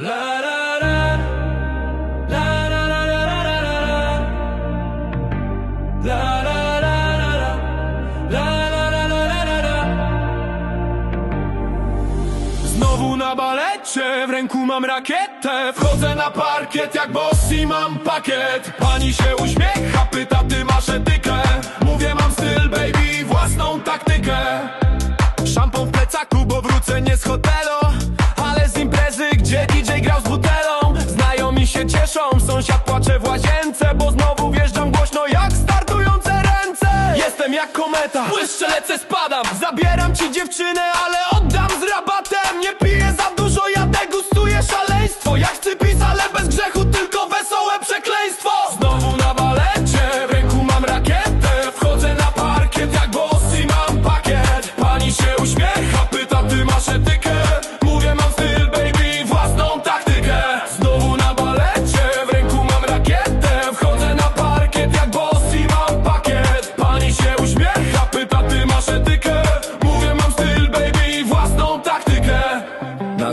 La la la La la la la la la la La la Znowu na balecie, w ręku mam rakietę Wchodzę na parkiet jak boss i mam pakiet Pani się uśmiecha, pyta ty masz etykę Mówię mam styl baby, własną taktykę Szampon w plecaku, bo wrócę nie z hotelu sąsiad płacze w łazience Bo znowu wjeżdżam głośno jak startujące ręce. Jestem jak kometa, błyszczę, lecę, spadam. Zabieram ci dziewczynę, ale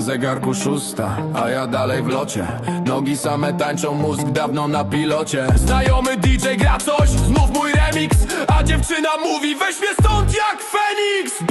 zegarku szósta, a ja dalej w locie. Nogi same tańczą, mózg dawno na pilocie. Znajomy DJ gra coś, znów mój remix A dziewczyna mówi weź mnie stąd jak Feniks